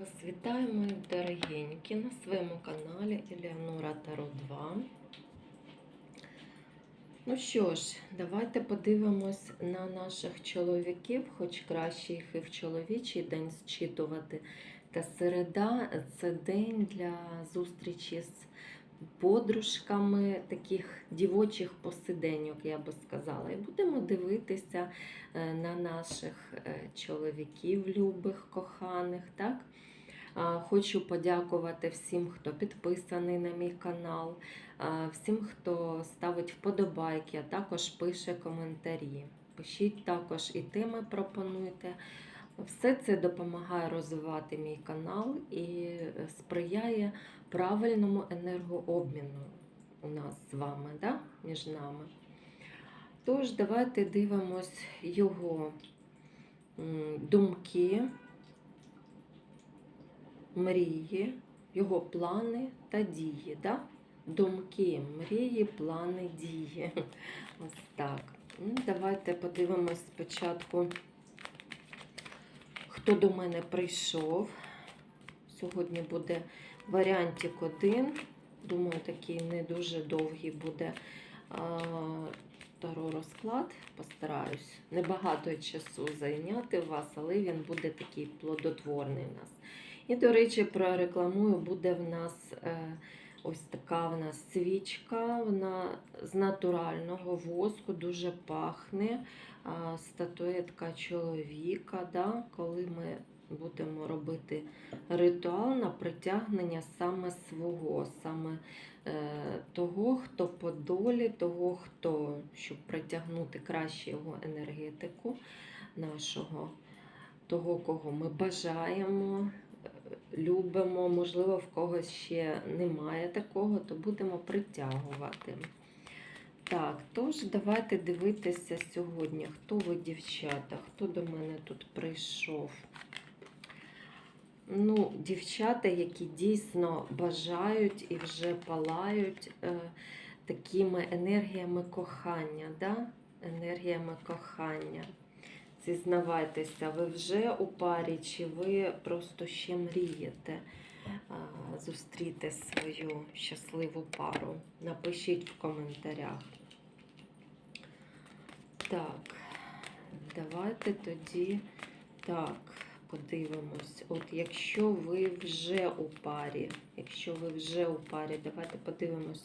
Вас вітаю, мої дорогенькі, на своєму каналі Еліанора Таро 2. Ну що ж, давайте подивимось на наших чоловіків, хоч краще їх і в чоловічий день зчитувати. Та середа це день для зустрічі з подружками, таких дівочих посиденьок, я би сказала. І будемо дивитися е, на наших е, чоловіків, любих, коханих. так? Хочу подякувати всім, хто підписаний на мій канал, всім, хто ставить вподобайки, а також пише коментарі. Пишіть також і теми пропонуйте. Все це допомагає розвивати мій канал і сприяє правильному енергообміну у нас з вами, да? між нами. Тож, давайте дивимось його думки, мрії, його плани та дії. Да? Думки, мрії, плани, дії. Ось так. Ну, Давайте подивимось спочатку, хто до мене прийшов. Сьогодні буде варіантик один. Думаю, такий не дуже довгий буде таро розклад. Постараюсь небагато часу зайняти вас, але він буде такий плодотворний в нас. І, до речі, прорекламую, буде в нас е, ось така в нас свічка, вона з натурального воску, дуже пахне. Статуетка чоловіка, да, коли ми будемо робити ритуал на притягнення саме свого, саме е, того, хто по долі, того, хто, щоб притягнути краще його енергетику нашого, того, кого ми бажаємо, любимо, можливо, в когось ще немає такого, то будемо притягувати. Так, тож давайте дивитися сьогодні, хто ви, дівчата, хто до мене тут прийшов. Ну, дівчата, які дійсно бажають і вже палають е, такими енергіями кохання, да? енергіями кохання. Зізнавайтеся, ви вже у парі, чи ви просто ще мрієте зустріти свою щасливу пару? Напишіть в коментарях. Так, давайте тоді так подивимось. От якщо ви вже у парі, якщо ви вже у парі, давайте подивимось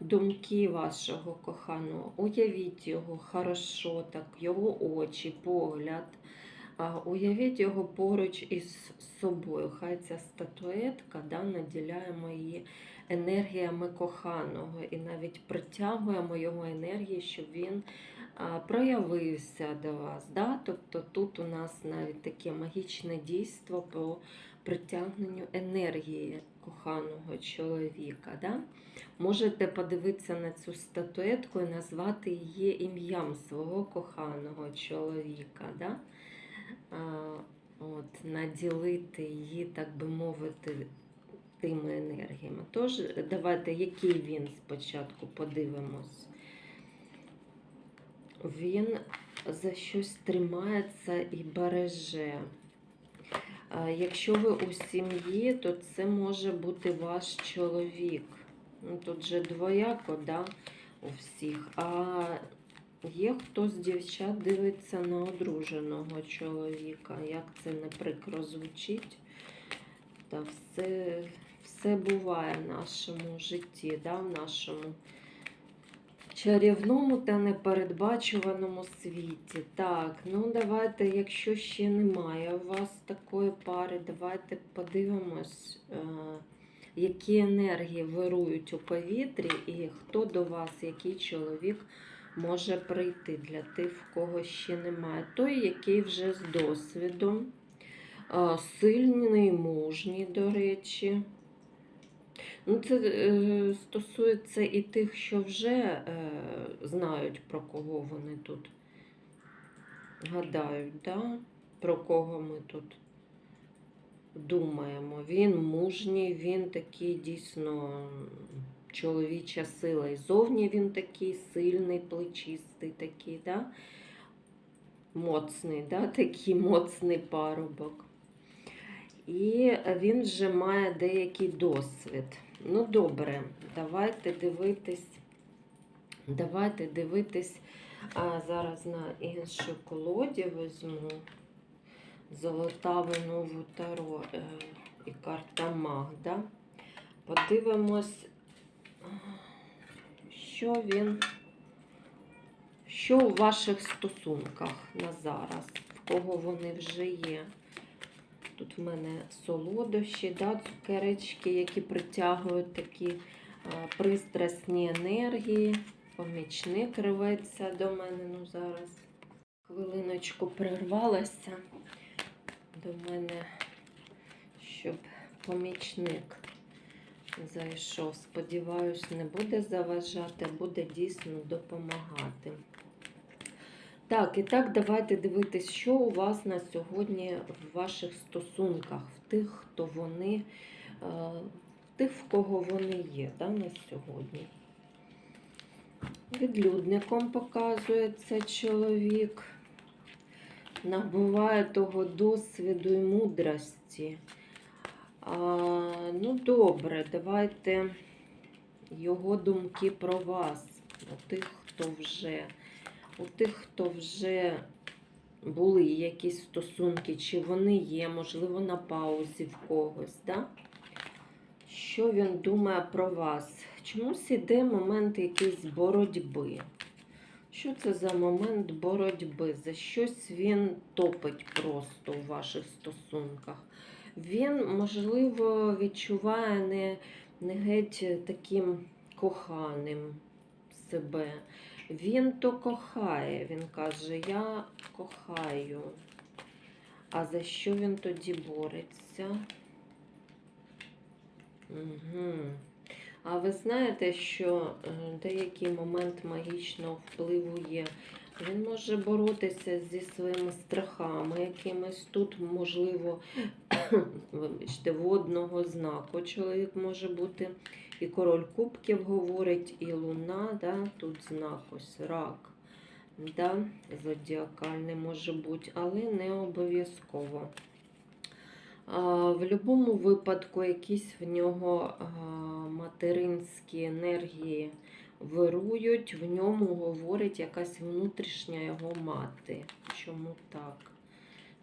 думки вашого коханого. Уявіть його хорошо, так, його очі, погляд. Уявіть його поруч із собою. Хай ця статуетка да, наділяємо її енергіями коханого і навіть притягуємо його енергії, щоб він проявився до вас. Да? Тобто тут у нас навіть таке магічне дійство по притягненню енергії коханого чоловіка. Да? Можете подивитися на цю статуетку і назвати її ім'ям свого коханого чоловіка. Да? От, Наділити її, так би мовити, тими енергіями. Тож, давайте, який він спочатку подивимось. Він за щось тримається і береже. Якщо ви у сім'ї, то це може бути ваш чоловік. Ну, Тут же двояко, да, у всіх. А є хто з дівчат дивиться на одруженого чоловіка. Як це не прикро звучить? Та все, все буває в нашому житті, да, в нашому чарівному та непередбачуваному світі. Так, ну давайте, якщо ще немає у вас такої пари, давайте подивимось, е, які енергії вирують у повітрі, і хто до вас, який чоловік може прийти для тих, в кого ще немає. Той, який вже з досвідом, е, сильний, мужній, до речі. Ну, Це е, стосується і тих, що вже е, знають, про кого вони тут гадають, да? про кого ми тут думаємо. Він мужній, він такий дійсно чоловіча сила. І зовні він такий сильний, плечистий, такий, да? моцний, да? такий моцний парубок. І він вже має деякий досвід. Ну, добре, давайте дивитись. Давайте дивитись. А зараз на іншу колоді візьму Золотаве нову таро е, і карта Магда. Подивимось, що він, що у ваших стосунках на зараз, в кого вони вже є. Тут в мене солодощі, да, цукеречки, які притягують такі пристрасні енергії. Помічник рветься до мене. Ну зараз хвилиночку прервалася до мене, щоб помічник зайшов. Сподіваюсь, не буде заважати, буде дійсно допомагати. Так, і так, давайте дивитись, що у вас на сьогодні в ваших стосунках, в тих, хто вони, е, в тих, в кого вони є да, на сьогодні. Відлюдником показується чоловік, набуває того досвіду і мудрості. А, ну, добре, давайте його думки про вас, у тих, хто вже, у тих, хто вже були якісь стосунки, чи вони є, можливо, на паузі в когось. Да? Що він думає про вас? Чомусь іде момент якийсь боротьби. Що це за момент боротьби? За щось він топить просто у ваших стосунках. Він, можливо, відчуває не, не геть таким коханим себе. Він то кохає, він каже, я кохаю. А за що він тоді бореться? Угу. А ви знаєте, що е, деякий момент магічного впливу є. Він може боротися зі своїми страхами, якимись тут, можливо, вибачте, водного знаку. Чоловік може бути і король кубків говорить, і луна, да, тут знак ось рак. Да, зодіакальний може бути, але не обов'язково. В будь-якому випадку якісь в нього материнські енергії вирують, в ньому говорить якась внутрішня його мати. Чому так?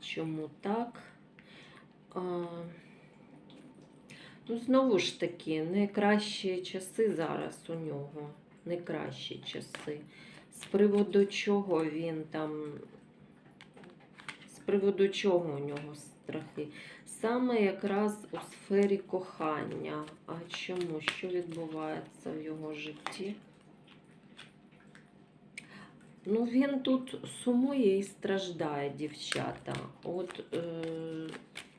Чому так? А, ну, знову ж таки, найкращі часи зараз у нього. Найкращі часи. З приводу чого він там, з приводу чого у нього страхи? Саме якраз у сфері кохання. А чому? Що відбувається в його житті? Ну, він тут сумує і страждає, дівчата. От е,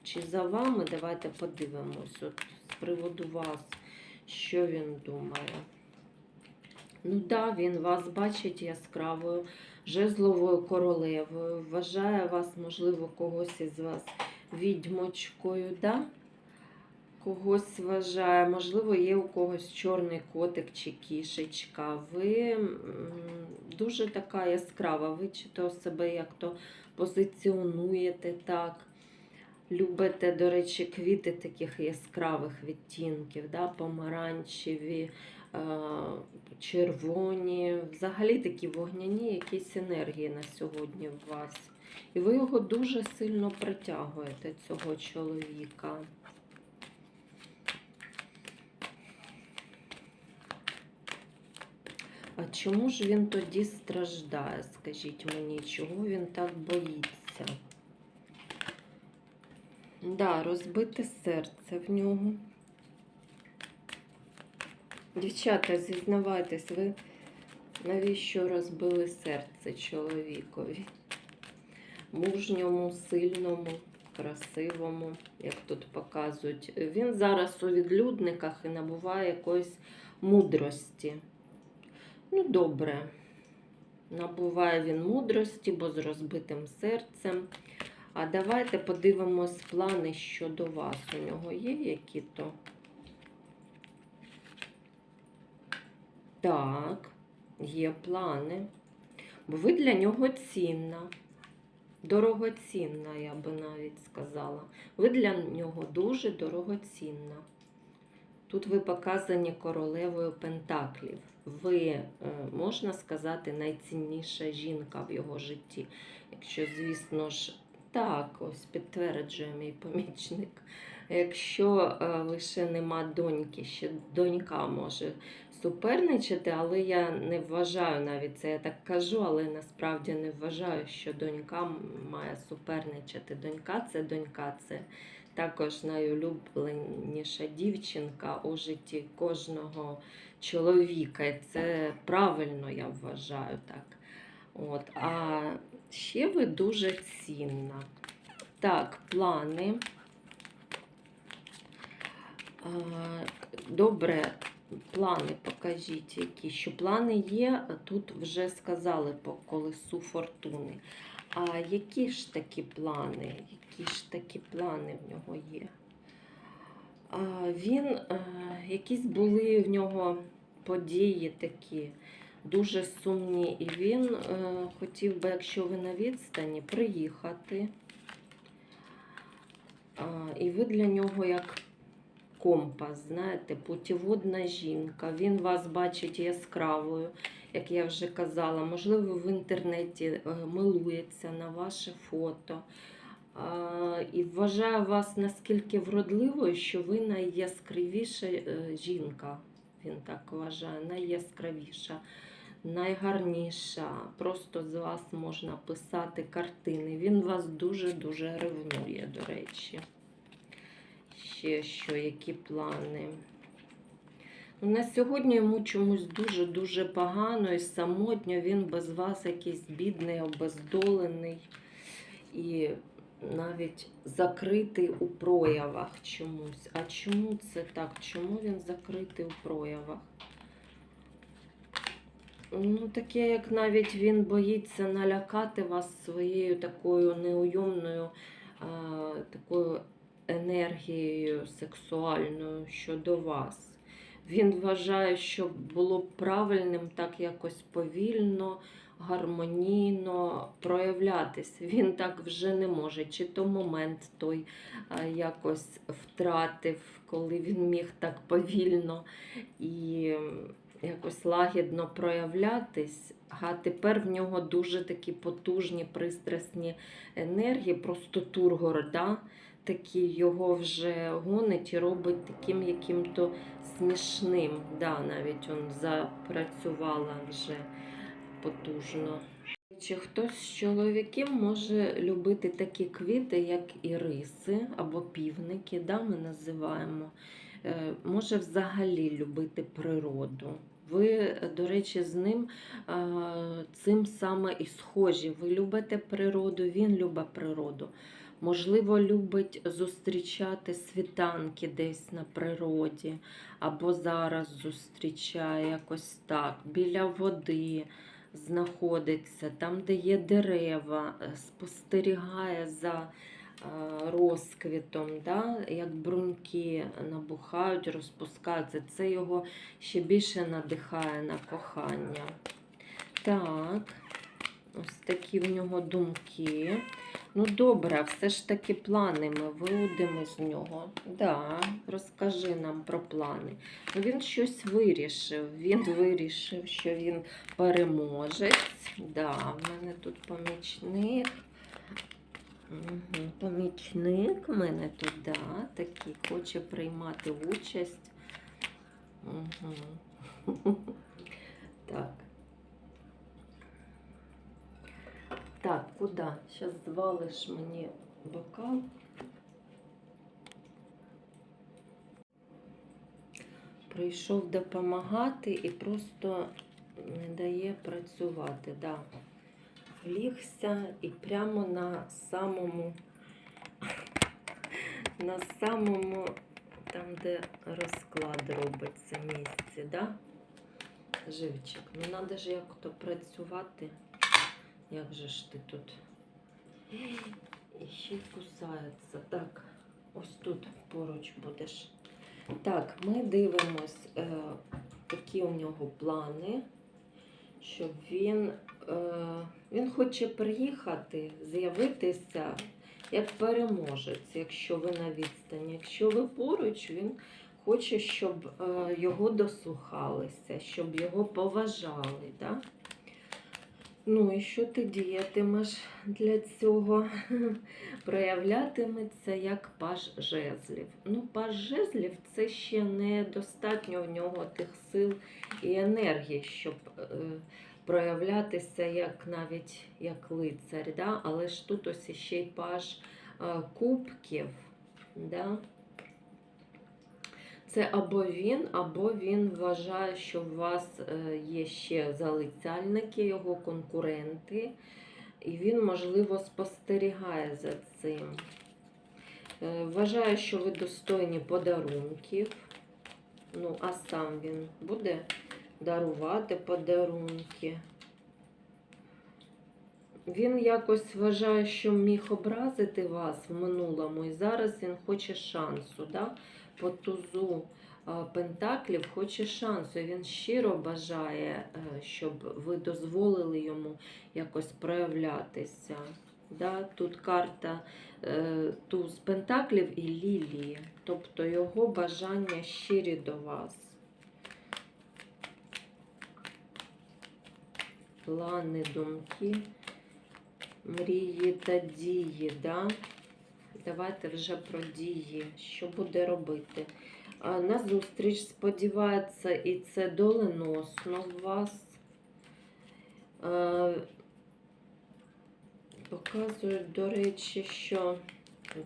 чи за вами, давайте подивимось, от з приводу вас, що він думає. Ну да, він вас бачить яскравою, жезловою королевою, вважає вас, можливо, когось із вас відьмочкою, да? Когось вважає, можливо, є у когось чорний котик чи кішечка. Ви дуже така яскрава, ви чи то себе як то позиціонуєте так. Любите, до речі, квіти таких яскравих відтінків, да? помаранчеві, червоні, взагалі такі вогняні якісь енергії на сьогодні в вас. І ви його дуже сильно притягуєте, цього чоловіка. А чому ж він тоді страждає? Скажіть мені, чого він так боїться? Да, розбите серце в нього. Дівчата, зізнавайтесь, ви навіщо розбили серце чоловікові? Мужньому, сильному, красивому, як тут показують. Він зараз у відлюдниках і набуває якоїсь мудрості. Ну, добре. Набуває він мудрості, бо з розбитим серцем. А давайте подивимось плани щодо вас. У нього є які-то. Так, є плани. Бо ви для нього цінна. дорогоцінна, я би навіть сказала. Ви для нього дуже дорогоцінна. Тут ви показані королевою Пентаклів. Ви, е, можна сказати, найцінніша жінка в його житті. Якщо, звісно ж, так, ось підтверджує мій помічник. Якщо е, лише нема доньки, ще донька може суперничати, але я не вважаю навіть це. Я так кажу, але насправді не вважаю, що донька має суперничати. Донька це донька, це також найулюбленіша дівчинка у житті кожного чоловіка. І це правильно, я вважаю так. От. А ще ви дуже цінна. Так, плани. Добре, плани покажіть, які. Що плани є, тут вже сказали по колесу фортуни. А які ж такі плани? Які ж такі плани в нього є? Він, е, якісь були в нього події такі дуже сумні, і він е, хотів би, якщо ви на відстані, приїхати. І ви для нього як компас, знаєте, путіводна жінка. Він вас бачить яскравою, як я вже казала. Можливо, в інтернеті е, милується на ваше фото. І вважає вас наскільки вродливою, що ви найяскравіша е, жінка. Він так вважає, найяскравіша, найгарніша. Просто з вас можна писати картини. Він вас дуже-дуже ревнує, до речі. Ще що, які плани? Ну, На сьогодні йому чомусь дуже-дуже погано і самотньо. Він без вас якийсь бідний, обездолений і навіть закритий у проявах чомусь. А чому це так? Чому він закритий у проявах? Ну, таке, як навіть він боїться налякати вас своєю такою неуйомною, а, такою енергією сексуальною щодо вас. Він вважає, що було б правильним так якось повільно, гармонійно проявлятись. Він так вже не може. Чи то момент той якось втратив, коли він міг так повільно і якось лагідно проявлятись. А тепер в нього дуже такі потужні пристрасні енергії, просто тургор, да? такий його вже гонить і робить таким яким-то смішним. Да, навіть он запрацювала вже потужно. Чи хтось з чоловіків може любити такі квіти, як іриси або півники, да, ми називаємо. Е, Може взагалі любити природу. Ви, до речі, з ним е, цим саме і схожі. Ви любите природу, він любить природу. Можливо, любить зустрічати світанки десь на природі, або зараз зустрічає якось так, біля води знаходиться, там, де є дерева, е, спостерігає за е, розквітом, да? як бруньки набухають, розпускаються. Це його ще більше надихає на кохання. Так, ось такі в нього думки. Ну, добре, все ж таки плани ми виудимо з нього. Да, розкажи нам про плани. Ну, він щось вирішив. Він вирішив, що він переможець. Да, в мене тут помічник. Угу. Помічник в мене тут, да, такий хоче приймати участь. Угу. Так. Так, куди? Зараз звалиш мені бокал. Прийшов допомагати і просто не дає працювати. Да. Лігся і прямо на самому, на самому, там, де розклад робиться місці, да? Живчик. Ну, треба ж як-то працювати. Як же ж ти тут? І ще кусається. Так, ось тут поруч будеш. Так, ми дивимось, е, які у нього плани, щоб він е, він хоче приїхати, з'явитися як переможець, якщо ви на відстані. Якщо ви поруч, він хоче, щоб е, його дослухалися, щоб його поважали. Да? Ну і що ти діятимеш для цього? Проявлятиметься як паж жезлів. Ну, паж жезлів це ще не достатньо в нього тих сил і енергії, щоб е, проявлятися як навіть як лицар. Да? Але ж тут ось ще й паж е, кубків. Да? Це або він, або він вважає, що у вас е, є ще залицяльники, його конкуренти, і він, можливо, спостерігає за цим. Е, Вважає, що ви достойні подарунків. Ну, а сам він буде дарувати подарунки. Він якось вважає, що міг образити вас в минулому, і зараз він хоче шансу. Да? По тузу Пентаклів хоче шансу. Він щиро бажає, е, щоб ви дозволили йому якось проявлятися. Да? Тут карта е, туз Пентаклів і Лілії, тобто його бажання щирі до вас. Плани, думки, мрії та дії. Да? Давайте вже про дії. Що буде робити? На зустріч сподівається, і це доленосно в вас. Показують, до речі, що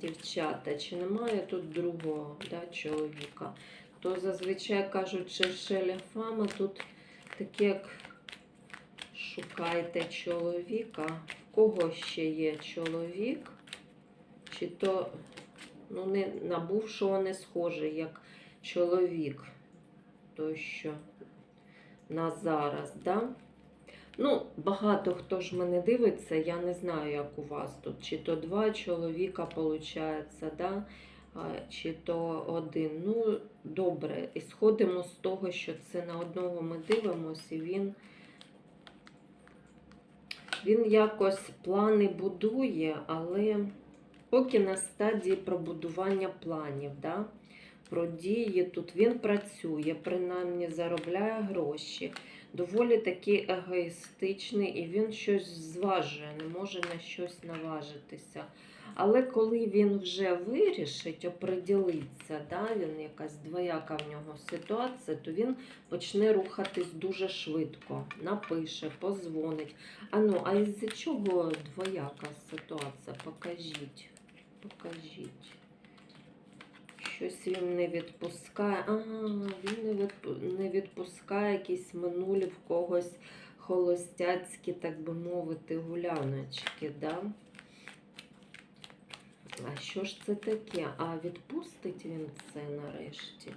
дівчата, чи немає тут другого да, чоловіка, то зазвичай кажуть, що шеляфами тут таке, як шукайте чоловіка. В кого ще є чоловік? Чи то ну, не, на бувшого не схожий, як чоловік, той, що на зараз, да? Ну, багато хто ж мене дивиться, я не знаю, як у вас тут. Чи то два чоловіка виходить, да? чи то один. Ну, добре. І сходимо з того, що це на одного ми дивимося, і він. Він якось плани будує, але поки на стадії пробудування планів, да? про дії тут він працює, принаймні заробляє гроші. Доволі такий егоїстичний, і він щось зважує, не може на щось наважитися. Але коли він вже вирішить, оприділиться, да, він якась двояка в нього ситуація, то він почне рухатись дуже швидко, напише, позвонить. А ну, а із-за чого двояка ситуація? Покажіть. Покажіть. Щось він не відпускає. Ага, він не відпускає якісь минулі в когось холостяцькі, так би мовити, гуляночки, да? А що ж це таке? А відпустить він це нарешті?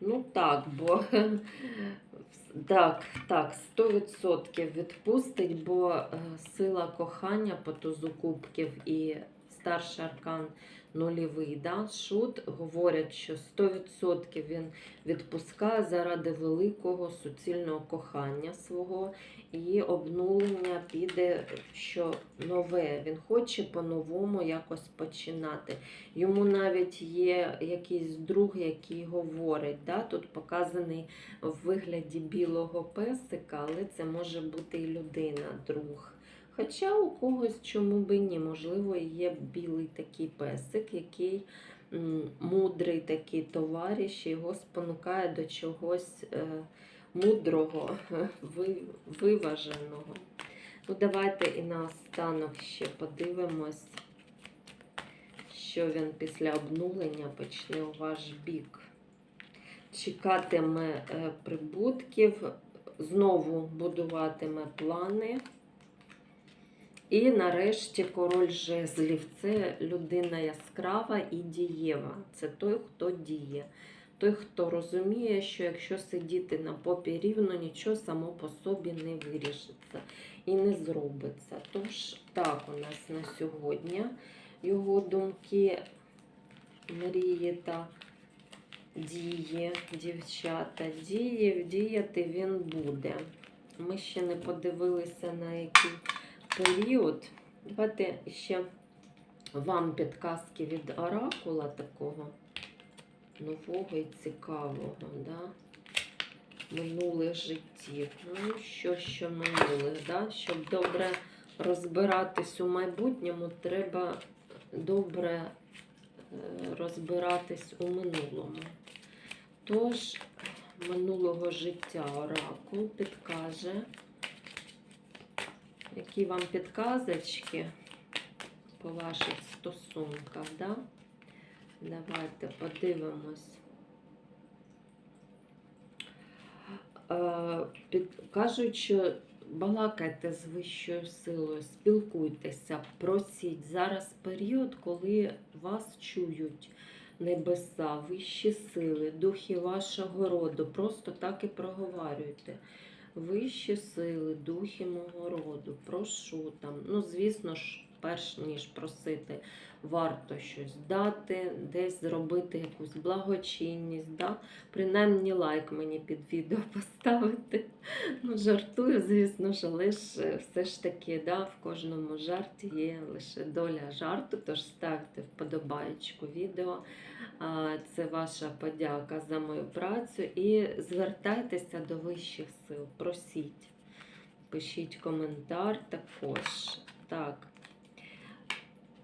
Ну так, бо так, так, 100% відпустить, бо е, сила кохання по тузу кубків і старший аркан нульовий, да, шут говорять, що 100% він відпускає заради великого суцільного кохання свого і обнулення піде що нове. Він хоче по-новому якось починати. Йому навіть є якийсь друг, який говорить. Да? Тут показаний в вигляді білого песика, але це може бути і людина, друг. Хоча у когось чому би ні, можливо, є білий такий песик, який мудрий такий товариш, його спонукає до чогось е, мудрого, ви- виваженого. Ну, давайте і наостанок ще подивимось, що він після обнулення почне у ваш бік. Чекатиме е, прибутків, знову будуватиме плани. І нарешті король жезлів. Це людина яскрава і дієва. Це той, хто діє. Той, хто розуміє, що якщо сидіти на попі рівно, нічого само по собі не вирішиться і не зробиться. Тож, так, у нас на сьогодні його думки, мрії та дії, дівчата. Діє, діяти він буде. ми ще не подивилися на який період. Давайте ще вам підказки від оракула такого нового і цікавого, да? минулих життів. Ну, що, що минулих, да? щоб добре розбиратись у майбутньому, треба добре е, розбиратись у минулому. Тож, минулого життя оракул підкаже, які вам підказочки по ваших стосунках, да? Давайте подивимось. Е, Кажуть, що балакайте з вищою силою, спілкуйтеся, просіть. Зараз період, коли вас чують небеса, вищі сили, духи вашого роду. Просто так і проговорюйте. Вищі сили, духи мого роду, прошу там. Ну, звісно ж, перш ніж просити, варто щось дати, десь зробити якусь благочинність. Да? Принаймні лайк мені під відео поставити. Ну, жартую, звісно ж, ж е, все ж таки, да, в кожному жарті є лише доля жарту, тож ставте вподобаєчку відео. Це ваша подяка за мою працю. І звертайтеся до вищих сил, просіть. Пишіть коментар також. Так.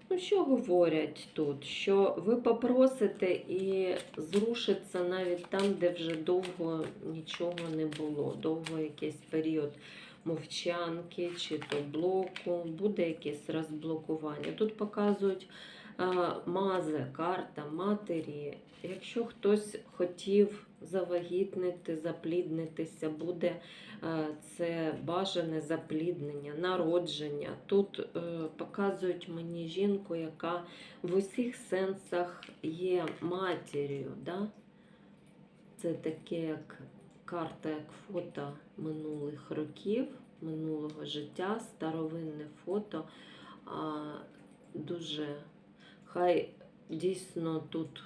Ну, що говорять тут? Що ви попросите і зрушиться навіть там, де вже довго нічого не було. Довго якийсь період мовчанки чи то блоку, буде якесь розблокування. Тут показують а, мази, карта матері. Якщо хтось хотів завагітнити, запліднитися, буде е, це бажане запліднення, народження. Тут е, показують мені жінку, яка в усіх сенсах є матір'ю. Да? Це таке як карта, як фото минулих років, минулого життя, старовинне фото. Дуже хай дійсно тут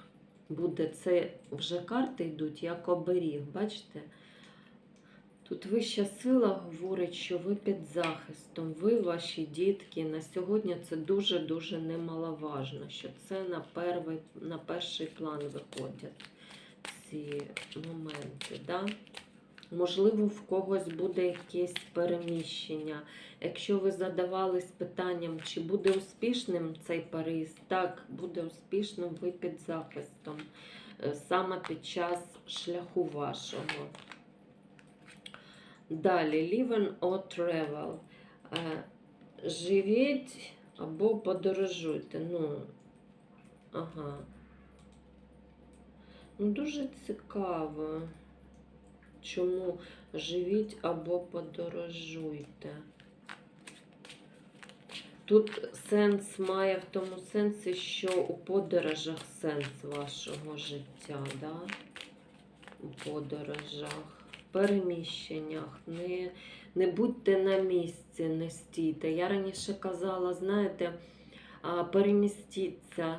буде це вже карти йдуть як оберіг. Бачите? Тут вища сила говорить, що ви під захистом, ви, ваші дітки. На сьогодні це дуже-дуже немаловажно, що це на, первий, на перший план виходять ці моменти. Да? Можливо, в когось буде якесь переміщення. Якщо ви задавались питанням, чи буде успішним цей переїзд, так, буде успішним, ви під захистом, е, саме під час шляху вашого. Далі, live or travel. Е, Живіть або подорожуйте. Ну, ага. Ну, дуже цікаво. Чому живіть або подорожуйте? Тут сенс має в тому сенсі, що у подорожах сенс вашого життя, да? у подорожах, в переміщеннях. Не, не будьте на місці, не стійте. Я раніше казала, знаєте, перемістіться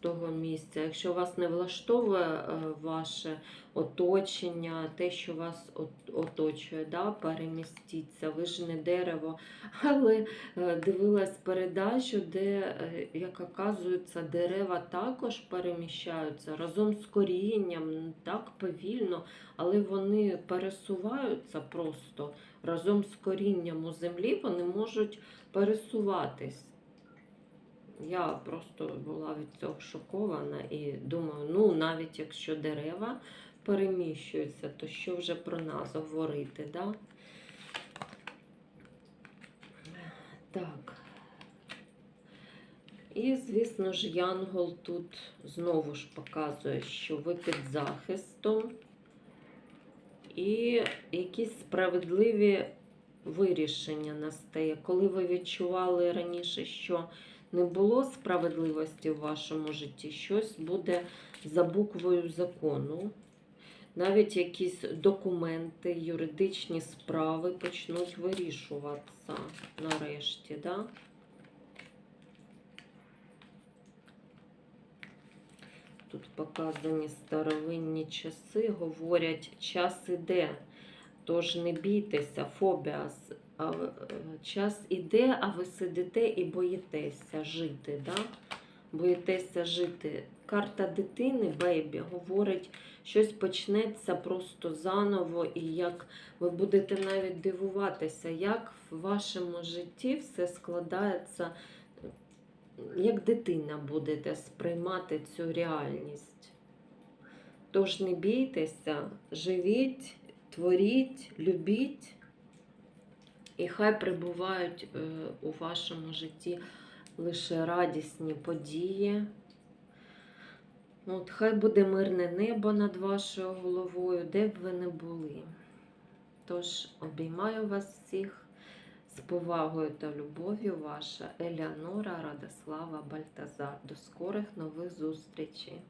того місця. Якщо вас не влаштовує е, ваше оточення, те, що вас оточує, да, перемістіться. Ви ж не дерево. Але е, дивилась передачу, де, е, як оказується, дерева також переміщаються разом з корінням, так повільно, але вони пересуваються просто разом з корінням у землі, вони можуть пересуватись. Я просто була від цього шокована і думаю, ну навіть якщо дерева переміщуються, то що вже про нас говорити, да? Так. І, звісно ж, Янгол тут знову ж показує, що ви під захистом і якісь справедливі вирішення настає. Коли ви відчували раніше, що не було справедливості в вашому житті, щось буде за буквою закону. Навіть якісь документи, юридичні справи почнуть вирішуватися нарешті. Да? Тут показані старовинні часи, говорять, час іде. Тож не бійтеся, фобіас. Е, Час іде, а ви сидите і боїтеся жити. Да? Боїтеся жити. Карта дитини, бейбі, говорить, щось почнеться просто заново, і як ви будете навіть дивуватися, як в вашому житті все складається, як дитина будете сприймати цю реальність. Тож не бійтеся, живіть, творіть, любіть, і хай прибувають е, у вашому житті лише радісні події. От, хай буде мирне небо над вашою головою, де б ви не були. Тож обіймаю вас всіх з повагою та любов'ю, ваша Еліанора Радослава Бальтазар. До скорих нових зустрічей!